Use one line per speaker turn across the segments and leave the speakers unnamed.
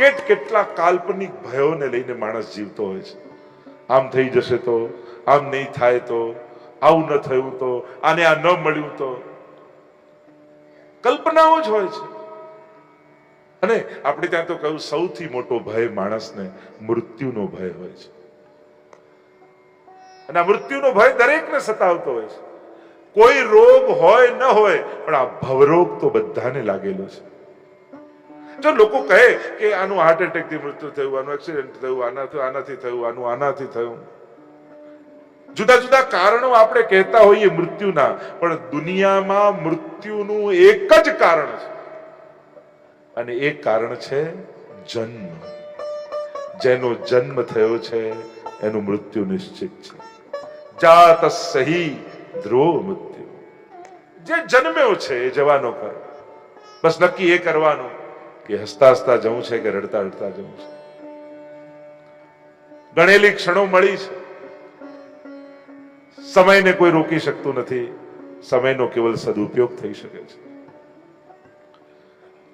Cat કેટલા કાલ્પનિક ભયોને લઈને માણસ જીવતો હોય છે. આમ થઈ જશે તો, આમ નહીં થાય તો, આવું ન થયું તો, આને આ ન મળ્યું તો. કલ્પનાઓ જ હોય છે. અને આપણે ત્યાં તો કહ્યું સૌથી મોટો ભય માણસને મૃત્યુનો ભય હોય છે. અને આ મૃત્યુનો ભય દરેકને સતાવતો હોય છે. કોઈ રોગ હોય ન હોય, પણ આ ભવરોગ તો બધાને લાગેલો છે. જો લોકો કહે કે આનું હાર્ટ એટેકથી મૃત્યુ થયું, આનું એક્સિડન્ટ થયું આનાથી આનાથી થયું, આનું આનાથી થયું. જુદા જુદા કારણો આપણે કહેતા હોઈએ મૃત્યુના, પણ દુનિયામાં મૃત્યુનું એક જ કારણ છે. અને એ કારણ છે જન્મ. જેનો જન્મ થયો છે, એનું મૃત્યુ નિશ્ચિત છે. જાત સહી ધ્રુવ મૃત્યુ. જે જન્મ્યો છે એ જવાનો કર. બસ નક્કી એ કરવાનું. કે હસતા હસતા જવું છે કે રડતા રડતા જવું છે? ગણેલી ક્ષણો મળી છે. સમયને કોઈ રોકી શકતું નથી. સમયનો કેવલ સદુપયોગ થઈ શકે છે.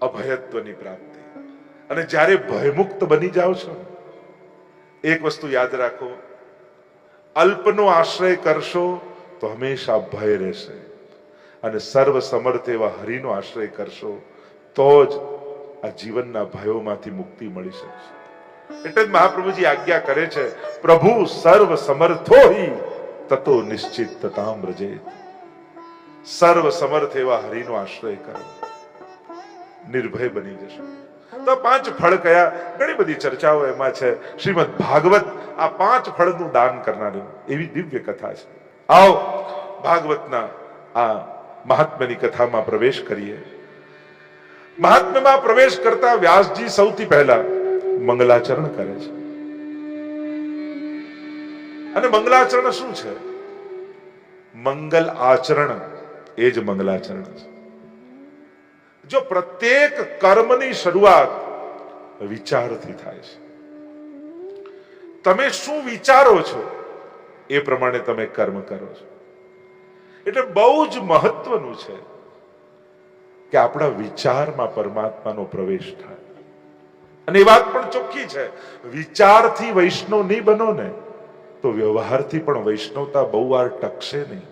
અભયત્વની પ્રાપ્તિ. અને જ્યારે ભયમુક્ત બની જાઓ છો, એક વસ્તુ યાદ રાખો. અલ્પનો આશ્રય કરશો તો હંમેશા ભય રહેશે. અને સર્વ સમર્થ એવા હરિનો આશ્રય કરશો તો જ આ જીવનના ભયોમાંથી મુક્તિ મળી શકશે એટલે જ મહાપ્રભુજી આજ્ઞા કરે છે, પ્રભુ સર્વ સમર્થો તતો નિશ્ચિત તતામ રજે સર્વ સમર્થ એવા હરિનો આશ્રય કરો. નિર્ભય બની જશો. તો પાંચ ફળ કયા? ઘણી બધી ચર્ચાઓ એમાં છે. શ્રીમદ ભાગવત આ પાંચ ફળનું દાન કરનારું એવી દિવ્ય કથા છે. આવો, ભાગવતના આ મહાત્મ્યની કથામાં પ્રવેશ કરીએ. મહાત્મ્યમાં પ્રવેશ કરતા વ્યાસજી સૌથી પહેલા મંગલાચરણ કરે છે. અને મંગલાચરણ શું છે? મંગલ આચરણ એ જ મંગલાચરણ છે. જો પ્રત્યેક કર્મની શરૂઆત વિચારથી થાય છે. તમે શું વિચારો છો એ પ્રમાણે તમે કર્મ કરો છો. એટલે બહુ જ મહત્વનું છે કે આપણા વિચારમાં પરમાત્માનો પ્રવેશ થાય. અને એ વાત પણ ચોખ્ખી છે. વિચારથી વૈષ્ણવ નહીં બનો ને, તો વ્યવહારથી પણ વૈષ્ણવતા બહુ વાર ટકશે નહીં.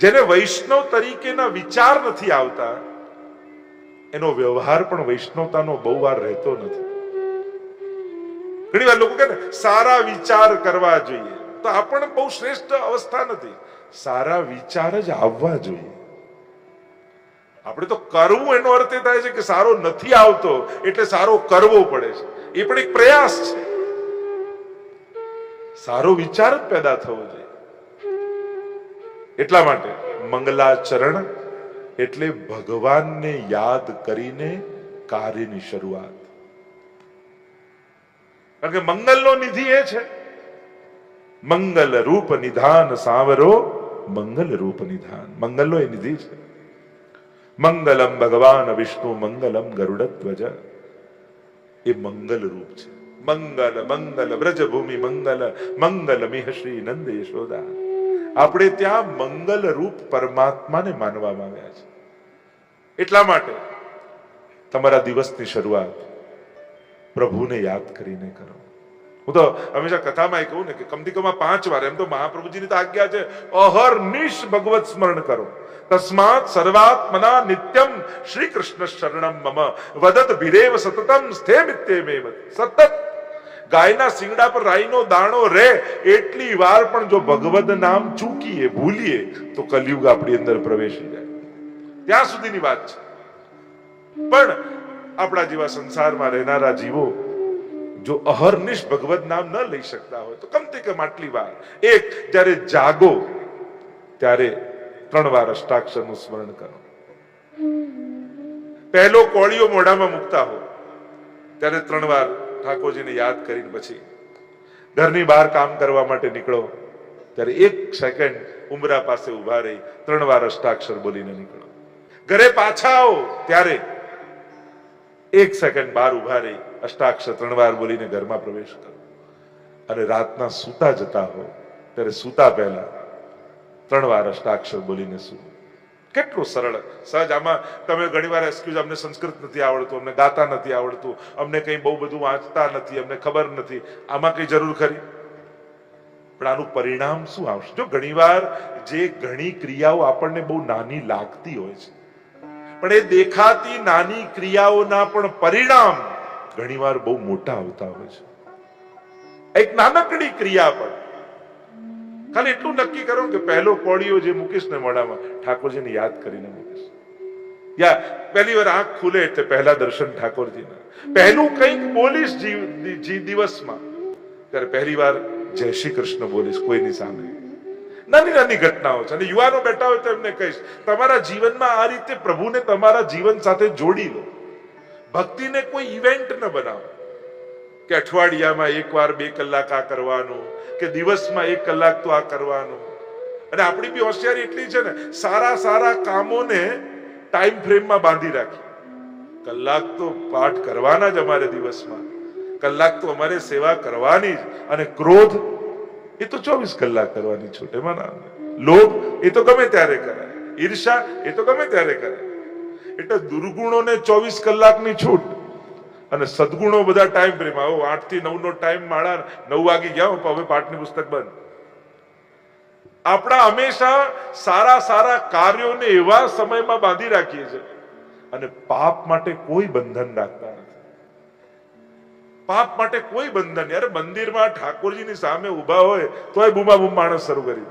જેને વૈષ્ણવ તરીકેના વિચાર નથી આવતા, એનો વ્યવહાર પણ વૈષ્ણવતાનો બહુ વાર રહેતો નથી. ઘણી વાર લોકો કહે ને, સારા વિચાર કરવા જોઈએ. તો આ પણ બહુ શ્રેષ્ઠ અવસ્થા નથી. સારા વિચાર જ આવવા જોઈએ. આપણે તો કરવું એનો અર્થ એ થાય છે કે સારો નથી આવતો, એટલે સારો કરવો પડે છે. એ પણ એક પ્રયાસ છે. સારો વિચાર જ પેદા થવો જોઈએ. એટલા માટે મંગલાચરણ એટલે ભગવાનને યાદ કરીને કાર્યની શરૂઆત. કારણ કે મંગલનો નિધિ એ છે. મંગલ રૂપ નિધાન સાવરો મંગલ રૂપ નિધાન. મંગલનો એ નિધિ છે. મંગલમ ભગવાન વિષ્ણુ, મંગલમ ગરુડધ્વજ. એ મંગલ રૂપ છે. મંગલ મંગલ વ્રજભૂમિ મંગલ મંગલ મિહ શ્રી નંદ યશોદા આપણે ત્યાં મંગલ રૂપ પરમાત્માને માનવામાં આવ્યા છે. એટલા માટે તમારા દિવસની શરૂઆત પ્રભુને યાદ કરીને કરો. હું તો હંમેશા કથામાં એ કહું ને કે કમથી કમ પાંચ વાર, એમ તો મહાપ્રભુજીની તો આજ્ઞા છે અહર્નિશ ભગવત સ્મરણ કરો. તસ્માત સર્વાત્મના નિત્યમ શ્રી કૃષ્ણ શરણમ મમ, વદત ભીરેવ સતતમ સ્થેમિત્યેમેવ સતત. ગાયના સિંગડા પર રાઈનો દાણો રે, એટલી વાર પણ જો ભગવદ નામ ચૂકીએ, ભૂલીએ, તો કલયુગ આપણી અંદર પ્રવેશી જાય. ત્યાં સુધીની વાત છે. પણ આપણા જેવા સંસારમાં રહેનારા જીવો જો અહર્નિશ ભગવત નામ ન લઈ શકતા હોય, તો કમથી કમ આટલી વાર. એક, જ્યારે જાગો, ત્યારે ત્રણ વાર અષ્ટાક્ષરનું સ્મરણ કરો. પહેલો કોળીઓ મોઢામાં મૂકતા હો ત્યારે ત્રણ વાર ઠાકોરજીને યાદ કરીને પછી ઘરની બહાર કામ કરવા માટે નીકળો, ત્યારે એક સેકન્ડ ઉમરા પાસે ઊભા રહી, ત્રણ વાર અષ્ટાક્ષર બોલીને નીકળો. ઘરે પાછા આવો, ત્યારે એક સેકન્ડ બહાર ઊભા રહી અષ્ટાક્ષર ત્રણ વાર બોલીને ઘરમાં પ્રવેશ કરો. અને રાતના સૂતા જતા હો, ત્યારે સૂતા પહેલા ત્રણ વાર અષ્ટાક્ષર બોલીને સૂ કેટલું સરળ. સહજ આમાં તમે ઘણીવાર એક્સક્યુઝ અમને સંસ્કૃત નથી આવડતું, અમને ગાતા નથી આવડતું, અમને કંઈ બહુ બધું વાંચતા નથી, અમને ખબર નથી. આમાં કઈ જરૂર ખરી? પણ આનું પરિણામ શું આવશે? જો ઘણીવાર જે ઘણી ક્રિયાઓ આપણને બહુ નાની લાગતી હોય છે, પણ એ દેખાતી નાની ક્રિયાઓના પણ પરિણામ ઘણીવાર બહુ મોટા આવતા હોય છે. એક નાનકડી ક્રિયા પણ. ખાલી એટલું નક્કી કરો કે પહેલો કોળીઓ જે મૂકીશ ને મોડામાં ઠાકોરજીને યાદ કરીને મૂકીશ. યા, પહેલી વાર આંખ ખુલે એટલે પહેલા દર્શન ઠાકોરજીના. પહેલું કંઈક બોલીશ જી દિવસમાં, ત્યારે પહેલી વાર જય શ્રી કૃષ્ણ બોલીશ, કોઈની સામે. નાની નાની ઘટનાઓ છે. અને યુવાનો બેઠા હોય તો એમને કહીશ, તમારા જીવનમાં આ રીતે પ્રભુને તમારા જીવન સાથે જોડી લો. ભક્તિને કોઈ ઇવેન્ટ ન બનાવો. કે અઠવાડિયામાં એકવાર બે કલાક આ કરવાનું, કે દિવસમાં એક કલાક તો આ કરવાનું. અને આપણી બી હોશિયારી એટલી છે ને, સારા સારા કામોને ટાઈમ ફ્રેમમાં બાંધી રાખી. કલાક તો પાઠ કરવાના જ અમારે દિવસમાં. કલાક તો અમારે સેવા કરવાની જ. અને ક્રોધ, એ તો ચોવીસ કલાક કરવાની છૂટે, એમાં લોભ, એ તો ગમે ત્યારે કરાય. ઈર્ષા, એ તો ગમે ત્યારે કરાય. એટલે દુર્ગુણોને ચોવીસ કલાકની છૂટ. અને સદગુણો બધા ટાઈમ પ્રેમ આવો આઠથી નવ નો ટાઈમ માળા નવ વાગી ગયા હવે પાઠની પુસ્તક બંધ. આપણા હંમેશા સારા સારા કાર્યોને એવા સમયમાં બાંધી રાખીએ છીએ. અને પાપ માટે કોઈ બંધન રાખતા નથી. પાપ માટે કોઈ બંધન યાર મંદિરમાં ઠાકોરજીની સામે ઊભા હોય, તોય બુમા બુમ માણસ શરૂ કરી.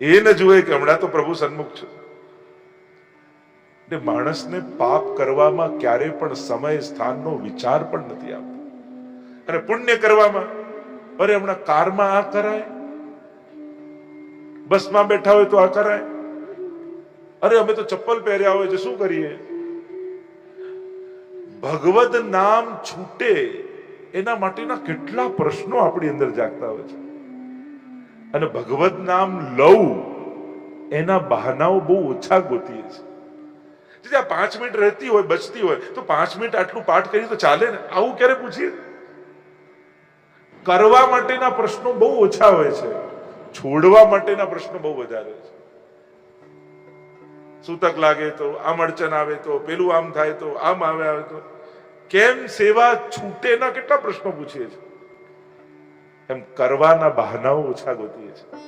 એ ન જુએ કે હમણાં તો પ્રભુ સન્મુખ છે. એટલે માણસને પાપ કરવામાં ક્યારે પણ સમય, સ્થાનનો વિચાર પણ નથી આવતો. અને પુણ્ય કરવામાં, અરે હમણાં કારમાં આ કરાય? બસમાં બેઠા હોય તો આ કરાય? અરે અમે તો ચપ્પલ પહેર્યા હોય છે શું કરીએ? ભગવદ નામ છૂટે એના માટેના કેટલા પ્રશ્નો આપણી અંદર જાગતા હોય છે. અને ભગવદ નામ લઉં, એના બહાનાઓ બહુ ઓછા ગોતીએ છે જે આ પાંચ મિનિટ રહેતી હોય, બચતી હોય, તો પાંચ મિનિટ આટલું પાઠ કરી તો ચાલે ને? આવું ક્યારે પૂછીએ? કરવા માટેના પ્રશ્નો બહુ ઓછા હોય છે. છોડવા માટેના પ્રશ્નો બહુ વધારે છે. સૂતક લાગે તો આમ અડચણ આવે તો, પેલું આમ થાય તો, આમ આવે આવે તો. કેમ સેવા છૂટેના કેટલા પ્રશ્નો પૂછીએ છીએ? એમ કરવાના બહાનાઓ ઓછા ગોતીએ છીએ.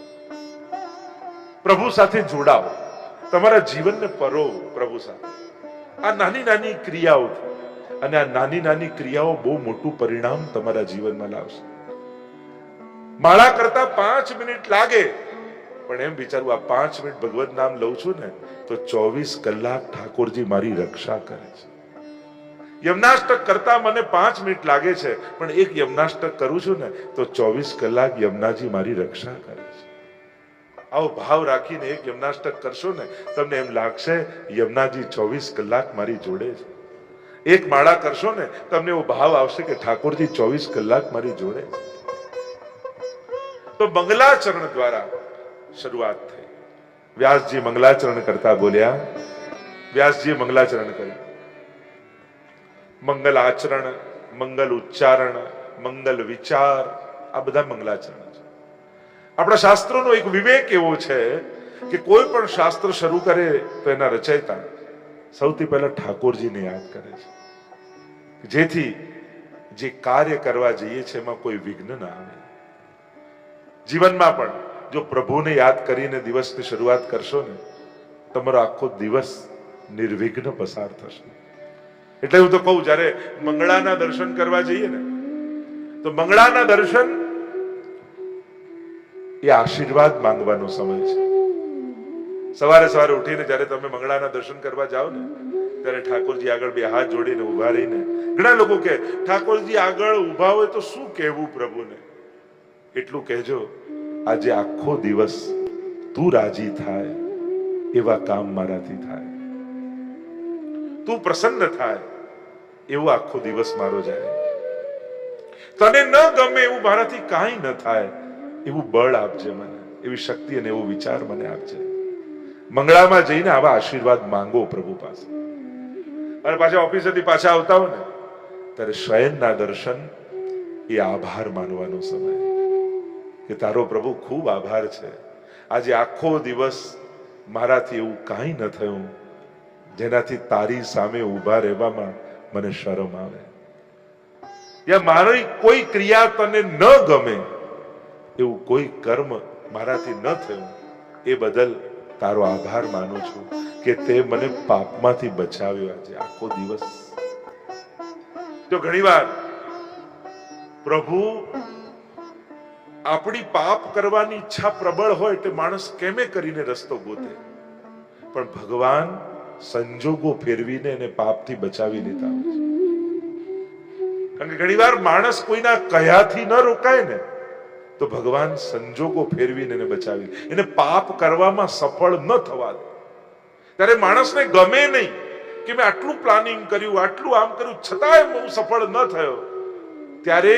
પ્રભુ સાથે જોડાઓ. તમારા જીવનને પરો પ્રભુ સાથે આ નાની નાની ક્રિયાઓથી અને આ નાની નાની ક્રિયાઓ બહુ મોટું પરિણામ તમારા જીવનમાં લાવશે. માળા કરતા પાંચ મિનિટ લાગે. પણ એમ વિચારું, આ પાંચ મિનિટ ભગવત નામ લઉં છું ને, તો ચોવીસ કલાક ઠાકોરજી મારી રક્ષા કરે છે. યમનાષ્ટક કરતા મને પાંચ મિનિટ લાગે છે. પણ એક યમનાષ્ટક કરું છું ને, તો ચોવીસ કલાક યમનાજી મારી રક્ષા કરે આવો ભાવ રાખીને એક યમનાષ્ટક કરશો ને, તમને એમ લાગશે, યમનાજી, ચોવીસ કલાક મારી જોડે છે. એક માળા કરશો ને, તમને એવો ભાવ આવશે કે, ઠાકોરજી, ચોવીસ કલાક મારી જોડે તો મંગલાચરણ દ્વારા શરૂઆત થઈ. વ્યાસજી મંગલાચરણ કરતા બોલ્યા, વ્યાસજીએ મંગલાચરણ કર્યું. મંગલ આચરણ, મંગલ ઉચ્ચારણ, મંગલ વિચાર, આ બધા મંગલાચરણ. આપણા શાસ્ત્રોનો એક વિવેક એવો છે કે કોઈ પણ શાસ્ત્ર શરૂ કરે તો એના રચયતા. સૌથી પહેલા ઠાકોરજીને યાદ કરે છે. જેથી જે કાર્ય કરવા જઈએ છે એમાં કોઈ વિઘ્ન ના આવે. જીવનમાં પણ જો પ્રભુને યાદ કરીને દિવસની શરૂઆત કરશો ને, તમારો આખો દિવસ નિર્વિઘ્ન પસાર થશે. એટલે હું તો કહું, જ્યારે મંગળાના દર્શન કરવા જઈએ ને, તો મંગળાના દર્શન એ આશીર્વાદ માંગવાનો સમય છે. સવારે સવારે ઉઠીને જ્યારે તમે મંગળાના દર્શન કરવા જાઓ ને, ત્યારે ઠાકોરજી આગળ બે હાથ જોડીને ઊભા રહીને, ઘણા લોકો કે ઠાકોરજી, આગળ ઊભા હોય તો શું કહેવું પ્રભુને? એટલું કહેજો, આજે આખો દિવસ તું રાજી થાય, એવા કામ મારાથી થાય. તું પ્રસન્ન થાય, એવો આખો દિવસ મારો જાય. તને ન ગમે એવું મારાથી કાંઈ ન થાય. એવું બળ આપજે મને, એવી શક્તિ અને એવો વિચાર મને આપજે. મંગળામાં જઈને આવા આશીર્વાદ માંગો પ્રભુ પાસે. અને પાછા ઓફિસેથી પાછા આવતા હો ને, ત્યારે શયનના દર્શન એ આભાર માનવાનો સમય. કે તારો પ્રભુ ખૂબ આભાર છે. આજે આખો દિવસ મારાથી એવું કાંઈ ન થયું. જેનાથી તારી સામે ઊભા રહેવામાં મને શરમ આવે. યા મારી કોઈ ક્રિયા તને ન ગમે એવું કોઈ કર્મ મારાથી ન થયું, એ બદલ તારો આભાર માનું છું કે તે મને પાપમાંથી બચાવ્યો આજે, આખો દિવસ. તો ઘણીવાર પ્રભુ, આપણી પાપ કરવાની ઈચ્છા પ્રબળ હોય તે માણસ કેમે કરીને રસ્તો ગોતે? પણ ભગવાન સંજોગો ફેરવીને એને પાપથી બચાવી લેતા કારણ કે ઘણીવાર માણસ કોઈના કયાથી ન રોકાય ને તો ભગવાન સંજોગો ફેરવીને એને બચાવી એને પાપ કરવામાં સફળ ન થવા દે. ત્યારે માણસને ગમે નહીં કે મેં આટલું પ્લાનિંગ કર્યું, આટલું આમ કર્યું, છતાંય હું સફળ ન થયો. ત્યારે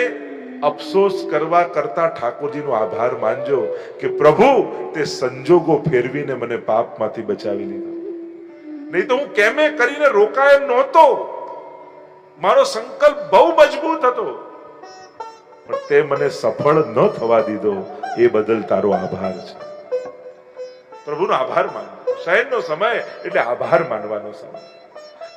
અફસોસ કરવા કરતા ઠાકોરજીનો આભાર માનજો કે પ્રભુ, તે સંજોગો ફેરવીને મને પાપમાંથી બચાવી લીધો. નહીં તો હું કેમે કરીને રોકાય નહોતો. મારો સંકલ્પ બહુ મજબૂત હતો. પણ તે મને સફળ ન થવા દીધો. એ બદલ તારો આભાર છે. પ્રભુનો આભાર માનવો શયનનો સમય એટલે આભાર માનવાનો સમય.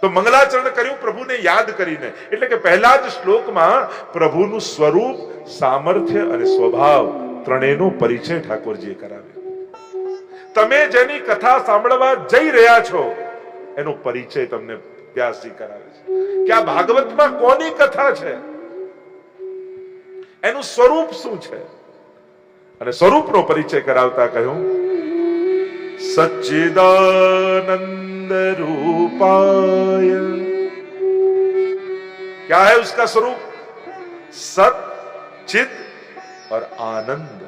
તો મંગલાચરણ કર્યું પ્રભુને યાદ કરીને. એટલે કે પહેલા જ શ્લોકમાં પ્રભુનું સ્વરૂપ, સામર્થ્ય અને સ્વભાવ ત્રણેયનો પરિચય ઠાકોરજીએ કરાવ્યો. તમે જેની કથા સાંભળવા જઈ રહ્યા છો, એનો પરિચય તમને વ્યાસજી કરાવે છે. કે આ ભાગવતમાં કોની કથા છે? એનું સ્વરૂપ શું છે અને સ્વરૂપનો પરિચય કરાવતા કહ્યું सच्चिदानंद रूपाय क्या है उसका स्वरूप सत चित और आनंद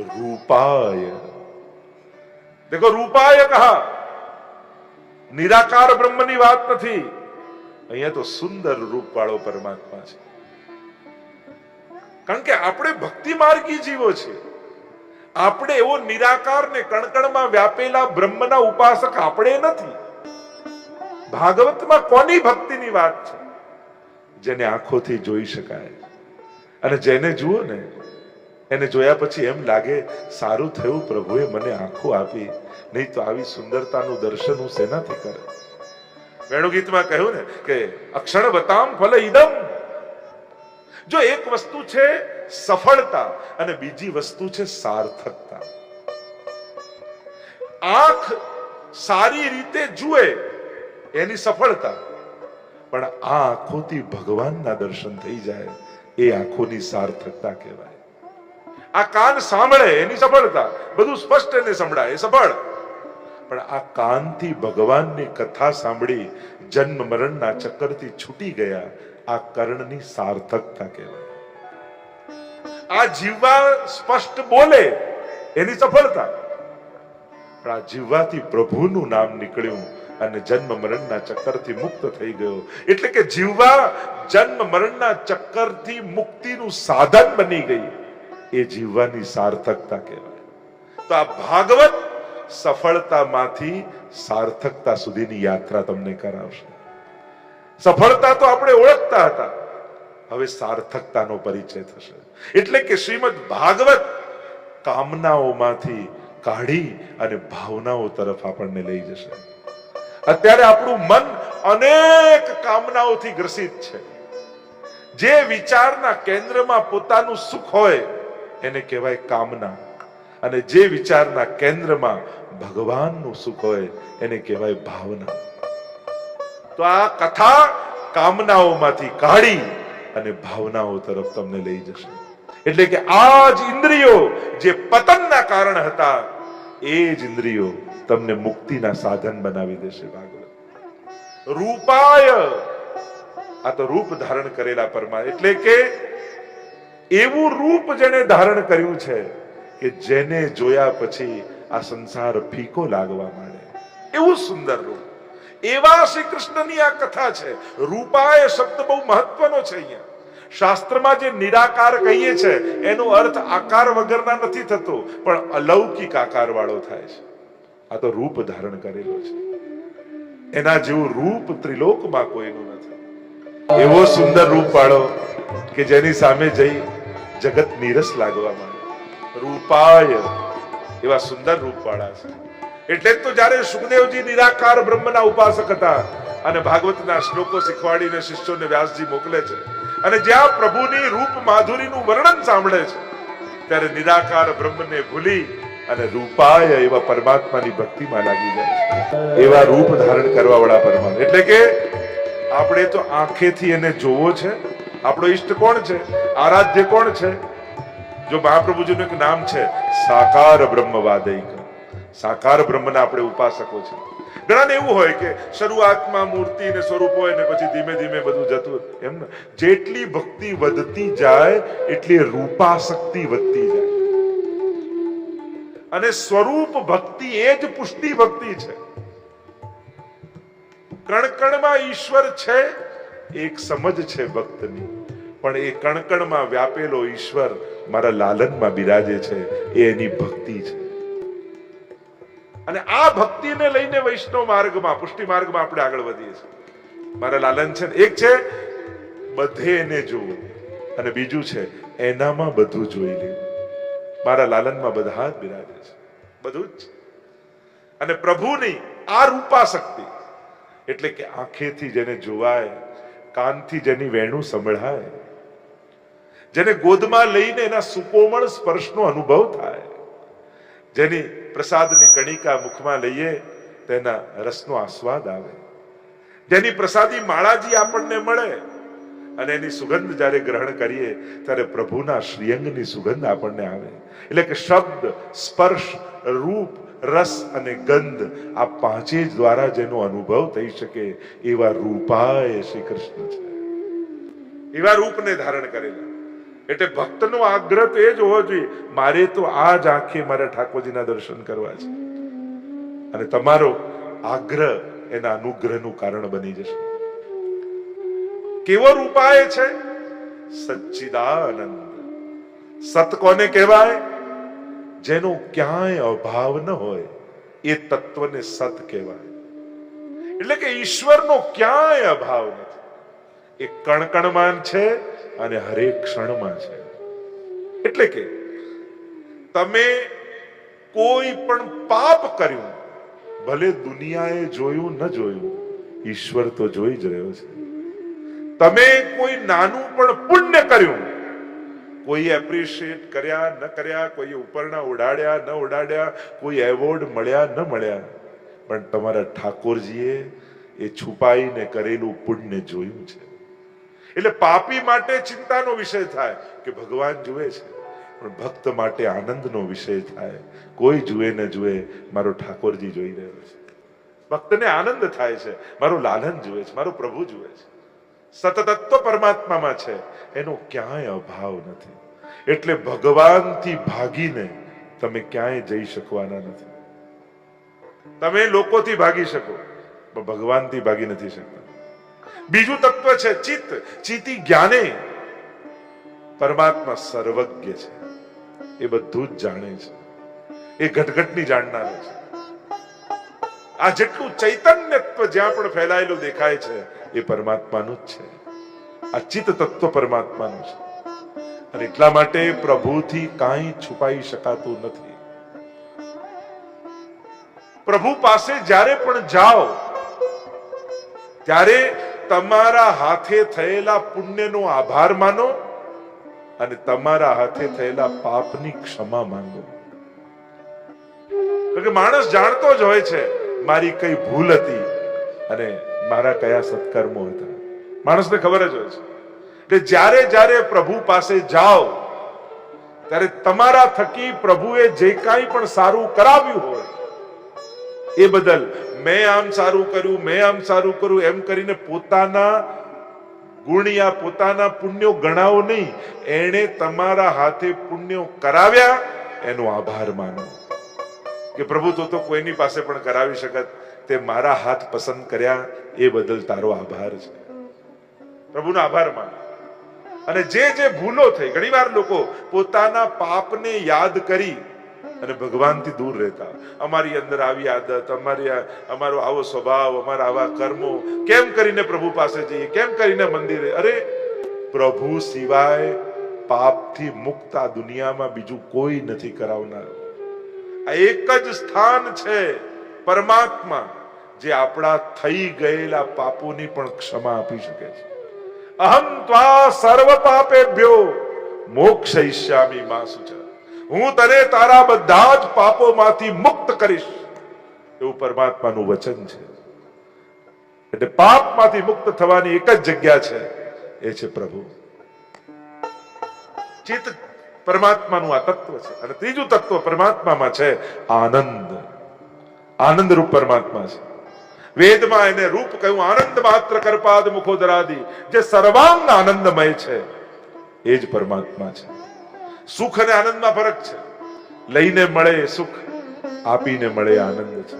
रूपाय देखो रूपाय कहा નિરાકાર બ્રહ્મની વાત નથી અહીંયા તો સુંદર રૂપ વાળો પરમાત્મા છે કારણ કે આપણે ભક્તિ માર્ગી જીવો છીએ આપણે એવો નિરાકાર ને કણકણમાં વ્યાપેલા બ્રહ્મના ઉપાસક આપણે નથી. ભાગવતમાં કોની ભક્તિની વાત છે? જેને આંખોથી જોઈ શકાય. અને જેને જુઓ ને, એને જોયા પછી એમ લાગે, સારું થયું પ્રભુએ મને આંખો આપી, નહીં તો આવી સુંદરતાનું દર્શન હું શેનાથી કરે. વેણુગીતમાં કહ્યું ને કે, અક્ષણ બતામ ફલ ઇદમ. જો એક વસ્તુ છે સફળતા અને બીજી વસ્તુ છે સાર્થકતા. આંખ સારી રીતે જુએ એની સફળતા, પણ આ આંખોથી ભગવાનના દર્શન થઈ જાય એ આંખોની સાર્થકતા કહેવાય. આ કાન સાંભળે એની સફળતા, બધું સ્પષ્ટ એને સંભળાય, એ સફળ. પણ આ કાનથી ભગવાનની કથા સાંભળી જન્મ મરણના ચક્કરથી છૂટી ગયા આ કર્ણની સાર્થકતા કહેવાય. આ જીવવા સ્પષ્ટ બોલે એની સફળતા. પણ આ જીવવાથી પ્રભુનું નામ નીકળ્યું અને જન્મ મરણના ચક્કરથી મુક્ત થઈ ગયો. એટલે કે જીવવા જન્મ મરણના ચક્કરથી મુક્તિનું સાધન બની ગઈ. એ જીવવાની સાર્થકતા કહેવાય. તો આ ભાગવત સફળતામાંથી સાર્થકતા સુધીની યાત્રા તમને કરાવશે. સફળતા તો આપણે ઓળખતા હતા. હવે સાર્થકતાનો પરિચય થશે. એટલે કે શ્રીમદ ભાગવત કામનાઓમાંથી કાઢી અને ભાવનાઓ તરફ આપણને લઈ જશે. અત્યારે આપણું મન અનેક કામનાઓથી ગ્રસિત છે. જે વિચારના કેન્દ્રમાં પોતાનું સુખ હોય, એને કહેવાય કામના. અને જે વિચારના કેન્દ્રમાં ભગવાનનું સુખ હોય, એને કહેવાય ભાવના. તો આ કથા કામનાઓમાંથી કાઢી અને ભાવનાઓ તરફ તમને લઈ જશે. એટલે કે આ જ ઇન્દ્રિયો જે પતનના કારણ હતા, એ જ ઇન્દ્રિયો તમને મુક્તિના સાધન બનાવી દેશે ભાગવત. રૂપાય. આ તો રૂપ ધારણ કરેલા પરમા. એટલે કે એવું રૂપ જેને ધારણ કર્યું છે કે જેને જોયા પછી આ સંસાર ફીકો લાગવા માંડે. એવું સુંદર રૂપ. એવા શ્રી કૃષ્ણની આ કથા છે. રૂપાય શબ્દ બહુ મહત્વનો છે અહીંયા. શાસ્ત્રમાં જે નિરાકાર કહીએ છે, એનો અર્થ આકાર વગરના નથી થતો, પણ અલૌકિક આકાર વાળો થાય છે. આ તો રૂપ ધારણ કરેલો છે. એના જેવું રૂપ ત્રિલોકમાં કોઈનું નથી. એવો સુંદર રૂપ વાળો કે જેની સામે જઈ જગત નીરસ લાગવા માંડે. રૂપાય એવા સુંદર રૂપ વાળા છે. એટલે તો જ્યારે સુખદેવજી નિરાકાર બ્રહ્મના ઉપાસક હતા અને ભાગવતના શ્લોકો શીખવાડીને શિષ્યોને વ્યાસજી મોકલે છે અને જ્યાં પ્રભુની રૂપ માધુરીનું વર્ણન સાંભળે છે, ત્યારે નિરાકાર બ્રહ્મને ભૂલી અને રૂપાય એવા પરમાત્માની ભક્તિમાં લાગી જાય એવા રૂપ ધારણ કરવા વાળા પરમાત્મા. એટલે કે આપણે તો આંખેથી એને જોવો છે. આપણો ઈષ્ટ કોણ છે? આરાધ્ય કોણ છે? જો મહાપ્રભુજીનું એક નામ છે, સાકાર બ્રહ્મવાદૈક. સાકાર બ્રહ્મના આપણે ઉપાસકો છે. ઘણાને એવું હોય કે શરૂઆતમાં મૂર્તિ ને સ્વરૂપ હોય ને પછી ધીમે ધીમે બધું જતું એમ જેટલી ભક્તિ વધતી જાય, એટલી રૂપાશક્તિ વધતી જાય. અને સ્વરૂપ ભક્તિ એ જ પુષ્ટિ ભક્તિ છે. કણકણમાં ઈશ્વર છે, એક સમજ છે ભક્તની. પણ એ કણકણમાં વ્યાપેલો ઈશ્વર મારા લાલનમાં બિરાજે છે, એ એની ભક્તિ છે. અને આ ભક્તિને લઈને વૈષ્ણવ માર્ગમાં, પુષ્ટિ માર્ગમાં આપણે આગળ વધીએ છીએ. મારા લાલન છે એક છે, બધે એને જોવું અને બીજું છે, એનામાં બધું જોઈ લેવું મારા લાલનમાં બધા જ બિરાજે છે. બધું જ. અને પ્રભુની આ રૂપા શક્તિ એટલે કે આંખેથી જેને જોવાય, કાનથી જેની વેણું સંભળાય, જેને ગોદમાં લઈને એના સુકોમળ સ્પર્શનો અનુભવ થાય જેની પ્રસાદની કણિકા મુખમાં લઈએ, તેના રસનો આસ્વાદ આવે. જેની પ્રસાદી માળાજી આપણને મળે અને એની સુગંધ જ્યારે ગ્રહણ કરીએ, ત્યારે પ્રભુના શ્રીઅંગની સુગંધ આપણને આવે. એટલે કે શબ્દ, સ્પર્શ, રૂપ, રસ અને ગંધ આ પાંચે જ દ્વારા જેનો અનુભવ થઈ શકે એવા રૂપાય શ્રી કૃષ્ણ છે. એવા રૂપને ધારણ કરેલા. એટલે ભક્તનો આગ્રહ તો એ જ હોવો જોઈએ. મારે તો આ જ આંખે મારા ઠાકોરજીના દર્શન કરવા છે. અને તમારો આગ્રહ એના અનુગ્રહનું કારણ બની જશે. કેવો રૂપાય છે? સચ્ચિદાનંદ. સત કોને કહેવાય? જેનો ક્યાંય અભાવ ન હોય, એ તત્વને સત કહેવાય. એટલે કે ઈશ્વરનો ક્યાંય અભાવ નથી. એ કણકણમાન છે અને હરેક ક્ષણમાં છે. એટલે કે તમે કોઈ પણ પાપ કર્યું, ભલે દુનિયાએ જોયું ન જોયું, ઈશ્વર તો જોઈ જ રહ્યો છે. તમે કોઈ નાનું પણ પુણ્ય કર્યું, કોઈ એપ્રિશિએટ કર્યા, ન કર્યા, કોઈ ઉપરના ઉડાડ્યા, ન ઉડાડ્યા, કોઈ એવોર્ડ મળ્યા, ન મળ્યા, પણ તમારા ઠાકોરજીએ એ છુપાઈને કરેલું પુણ્ય જોયું છે. એટલે પાપી માટે ચિંતાનો વિષય થાય કે ભગવાન જુએ છે. પણ ભક્ત માટે આનંદનો વિષય થાય. કોઈ જુએ ન જુએ, મારો ઠાકોરજી જોઈ રહ્યો છે. ભક્તને આનંદ થાય છે. મારો લાલન જુએ છે, મારો પ્રભુ જુએ છે. સતતત્વ પરમાત્મામાં છે. એનો ક્યાંય અભાવ નથી. એટલે ભગવાનથી ભાગીને તમે ક્યાંય જઈ શકવાના નથી. તમે લોકોથી ભાગી શકો, પણ ભગવાનથી ભાગી નથી શકતા. બીજું તત્વ છે ચિત્ત. ચિતિ જ્ઞાને પરમાત્મા સર્વજ્ઞ છે. એ બધું જ જાણે છે. એ ઘટઘટની જાણનાર છે. આ જેટલું ચૈતન્યત્વ જ્યાં પણ ફેલાયેલું દેખાય છે, એ પરમાત્માનું જ છે. આ ચિત્ત તત્વ પરમાત્માનું છે. અને એટલા માટે પ્રભુથી કાંઈ છુપાઈ શકાતું નથી. પ્રભુ પાસે જ્યારે પણ જાઓ, ત્યારે તમારા હાથે થયેલા પુણ્યનો આભાર માનો અને તમારા હાથે થયેલા પાપની ક્ષમા માંગો. કે માણસ જાણતો જ હોય છે, મારી કઈ ભૂલ હતી અને મારા કયા સત્કર્મો હતા. માણસને ખબર જ હોય છે એટલે જ્યારે જ્યારે પ્રભુ પાસે જાઓ, ત્યારે તમારા થકી પ્રભુએ જે કાંઈ પણ સારું કરાવ્યું હોય, એ બદલ મેં આમ સારું કર્યું, મેં આમ સારું કર્યું, એમ કરીને પોતાના ગુણિયા, પોતાના પુણ્યો ગણાવો નહીં. એણે તમારા હાથે પુણ્યો કરાવ્યા, એનો આભાર માનો. કે પ્રભુ, તો તો કોઈની પાસે પણ કરાવી શકત. તે મારા હાથ પસંદ કર્યા, એ બદલ તારો આભાર છે. પ્રભુનો આભાર માનો. અને જે જે ભૂલો થઈ, ઘણીવાર લોકો પોતાના પાપને યાદ કરી અને ભગવાનથી દૂર રહેતા. અમારી અંદર આવી આદત, અમારી અમારો આવો સ્વભાવ, અમારા આવા કર્મો. કેમ કરીને પ્રભુ પાસે જઈએ? કેમ કરીને મંદિરે? અરે, પ્રભુ સિવાય પાપથી મુક્ત આ દુનિયામાં બીજું કોઈ નથી કરાવનાર. આ એક જ સ્થાન છે પરમાત્મા, જે આપણા થઈ ગયેલા પાપોની પણ ક્ષમા આપી શકે છે. અહમ ત્વા સર્વ પાપે ભ્યો મોક્ષ ઈશ્યામી માં સુચ હું તને તારા બધા જ પાપોમાંથી મુક્ત કરીશ. એવું પરમાત્માનું વચન છે. એટલે પાપમાંથી મુક્ત થવાની એક જ જગ્યા છે. એ છે પ્રભુ. ચિત્ત પરમાત્માનું આ તત્વ છે. અને ત્રીજું તત્વ પરમાત્મામાં છે આનંદ. આનંદ રૂપ પરમાત્મા છે. વેદમાં એને રૂપ કહ્યું, આનંદ માત્ર કરપાદ મુખોદરાદી. જે સર્વાંગ આનંદમય છે, એ જ પરમાત્મા છે. સુખ અને આનંદમાં ફરક છે. લઈને મળે સુખ, આપીને મળે આનંદ છે.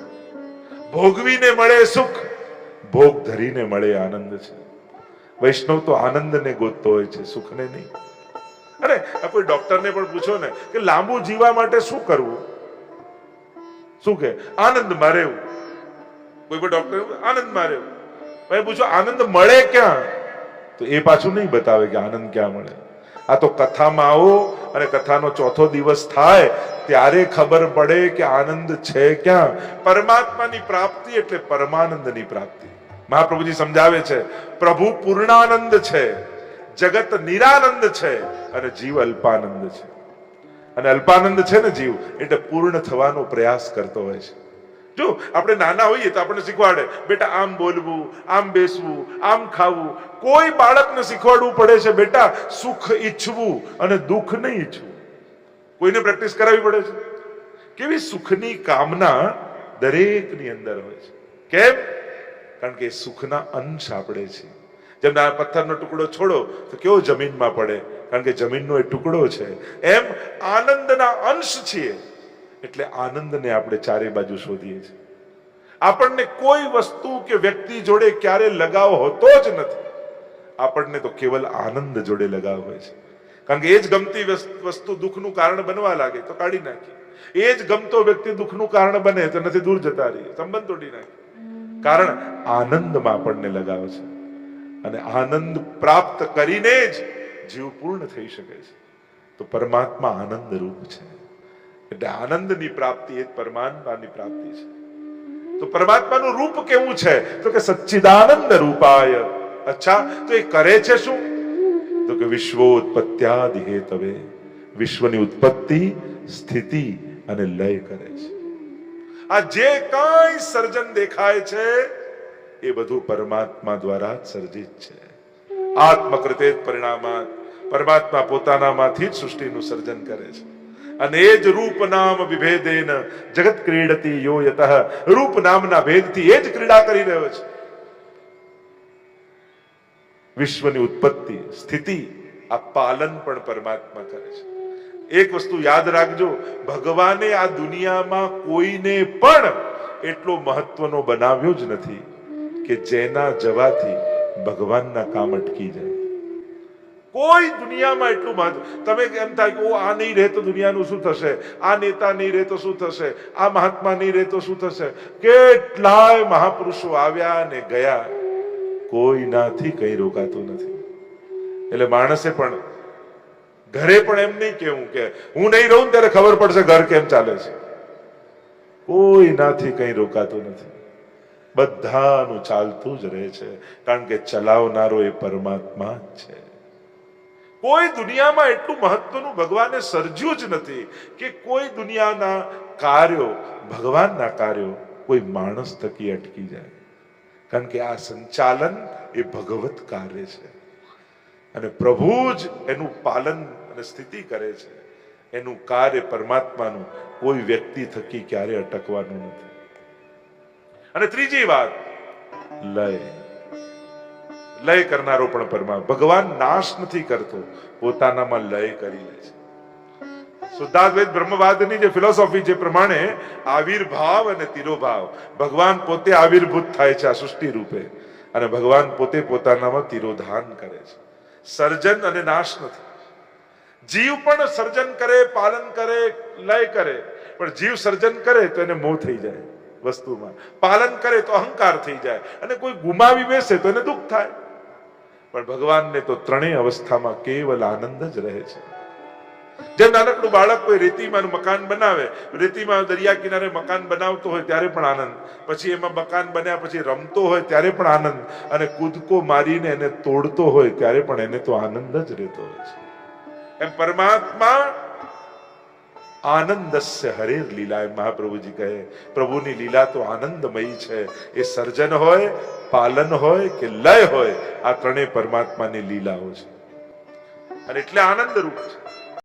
ભોગવીને મળે સુખ, ભોગ ધરીને મળે આનંદ છે. વૈષ્ણવ તો આનંદને ગોતતો હોય છે, સુખને નહીં. અરે કોઈ ડોક્ટરને પણ પૂછો ને કે લાંબુ જીવવા માટે શું કરવું? શું કે? આનંદમાં રહેવું કોઈ પણ ડોક્ટર આનંદમાં રહેવું ભાઈ પૂછો, આનંદ મળે ક્યાં? તો એ પાછું નહીં બતાવે કે આનંદ ક્યાં મળે. આ તો કથામાં આવો અને કથાનો ચોથો દિવસ થાય, ત્યારે ખબર પડે કે આનંદ છે ક્યાં? પરમાત્માની પ્રાપ્તિ એટલે પરમાનંદની પ્રાપ્તિ. મહાપ્રભુજી સમજાવે છે, પ્રભુ પૂર્ણાનંદ છે, જગત નિરાનંદ છે અને જીવ અલ્પાનંદ છે. અને અલ્પાનંદ છે ને જીવ, એટલે પૂર્ણ થવાનો પ્રયાસ કરતો હોય છે. જો આપણે નાના હોઈએ તો આપણને શીખવાડે, બેટા, આમ બોલવું, આમ બેસવું, આમ ખાવું. કોઈ બાળકને શીખવાડવું પડે છે, બેટા, સુખ ઈચ્છવું અને દુઃખ નહીં ઈચ્છવું. કોઈને પ્રેક્ટિસ કરાવવી પડે છે? કેવી સુખની કામના દરેકની અંદર હોય છે? કેમ? કારણ કે સુખના અંશ આપણે છે જેમ આ પથ્થરનો ટુકડો છોડો, તો કેવો જમીનમાં પડે? કારણ કે જમીનનો એ ટુકડો છે. એમ આનંદના અંશ છીએ. એટલે આનંદને આપણે ચારે બાજુ શોધીએ છીએ. આપણને કોઈ વસ્તુ કે વ્યક્તિ જોડે ક્યારે લગાવ હોતો જ નથી. આપણને તો કેવલ આનંદ જોડે લગાવ હોય છે. કારણ કે એ જ ગમતી વસ- વસ્તુ દુઃખનું કારણ બનવા લાગે તો કાઢી નાખી એ જ ગમતો વ્યક્તિ દુઃખનું કારણ બને તો નથી દૂર જતા રહીએ. સંબંધ તોડી નાખે કારણ આનંદમાં આપણને લગાવ છે. અને આનંદ પ્રાપ્ત કરીને જ જીવ પૂર્ણ થઈ શકે છે. તો પરમાત્મા આનંદ રૂપ છે. એટલે આનંદની પ્રાપ્તિ એ પરમાત્માની પ્રાપ્તિ છે. તો પરમાત્માનું રૂપ કેવું છે? તો કે સચ્ચિદાનંદ રૂપાય. અચ્છા, તો એ કરે છે શું? તો કે વિશ્વોત્પત્યાદિ હેતવે. વિશ્વની ઉત્પત્તિ, સ્થિતિ અને લય કરે છે. આ જે કાંઈ સર્જન દેખાય છે, એ બધું પરમાત્મા દ્વારા સર્જિત છે. આત્મકૃતે પરિણામાત. પરમાત્મા પોતાનામાંથી જ સૃષ્ટિનું સર્જન કરે છે. અને એ જ રૂપ નામ વિભેદેન. જગત ક્રીડતી યો યતઃ. રૂપ નામના ભેદથી એ જ ક્રીડા કરી રહ્યો છે. વિશ્વની ઉત્પત્તિ, સ્થિતિ આ પાલન પણ પરમાત્મા કરે છે. એક વસ્તુ યાદ રાખજો, ભગવાને આ દુનિયામાં કોઈને પણ એટલો મહત્વનો બનાવ્યો જ નથી કે જેના જવાથી ભગવાનના કામ અટકી જાય. કોઈ દુનિયામાં એટલું મહત્વ તમે એમ થાય કે, ઓ, આ નહીં રહે તો દુનિયાનું શું થશે? આ નેતા નહીં રહે તો શું થશે? આ મહાત્મા નહીં રહે તો શું થશે? કેટલાય મહાપુરુષો આવ્યા ને ગયા. કોઈનાથી કઈ રોકાતું નથી. એટલે માણસે પણ ઘરે પણ એમ નહીં કેવું કે, હું નહીં રહું ત્યારે ખબર પડશે ઘર કેમ ચાલે છે. કોઈનાથી કઈ રોકાતું નથી. બધાનું ચાલતું જ રહે છે. કારણ કે ચલાવનારો એ પરમાત્મા જ છે. કોઈ દુનિયામાં એટલું મહત્વનું ભગવાને સર્જ્યું જ નથી કે કોઈ દુનિયાના કાર્યો, ભગવાનના કાર્યો કોઈ માણસ થકી અટકી જાય. કારણ કે આ સંચાલન એ ભગવત કાર્ય છે. અને પ્રભુ જ એનું પાલન અને સ્થિતિ કરે છે. એનું કાર્ય પરમાત્માનું કોઈ વ્યક્તિ થકી ક્યારે અટકવાનું નથી. અને ત્રીજી વાત, લય. લય કરનારો પણ પરમા ભગવાન નાશ નથી કરતો, પોતાનામાં લય કરી લે છે. શુદ્ધાદ્વૈત બ્રહ્મવાદની જે ફિલોસોફી જે પ્રમાણે આવિર્ભાવ અને તિરોભાવ, ભગવાન પોતે આવિર્ભૂત થાય છે આ સૃષ્ટિ રૂપે, અને ભગવાન પોતે પોતાનામાં તિરોધાન કરે છે. સર્જન અને નાશ નથી. જીવ પણ સર્જન કરે, પાલન કરે, લય કરે, પણ જીવ સર્જન કરે તો એને મોહ થઈ જાય વસ્તુમાં. પાલન કરે તો અહંકાર થઈ જાય, અને કોઈ ગુમાવી બેસે તો એને દુઃખ થાય. પણ ભગવાનને તો ત્રણેય અવસ્થામાં કેવલ આનંદ જ રહે છે. જેમ નાનકડું બાળક કોઈ રેતીમાં મકાન બનાવે, રેતીમાં દરિયા કિનારે મકાન બનાવતો હોય ત્યારે પણ આનંદ. પછી એમાં મકાન બન્યા પછી રમતો હોય ત્યારે પણ આનંદ. અને કૂદકો મારીને એને તોડતો હોય ત્યારે પણ એને તો આનંદ જ રહેતો હોય છે. એમ પરમાત્મા આનંદસ્ય હરેર લીલા એમ મહાપ્રભુજી કહે, પ્રભુની લીલા તો આનંદમયી છે. એ સર્જન હોય પાલન હોય કે લય હોય, આ ત્રણેય પરમાત્માની લીલાઓ છે. અને એટલે આનંદ રૂપ છે.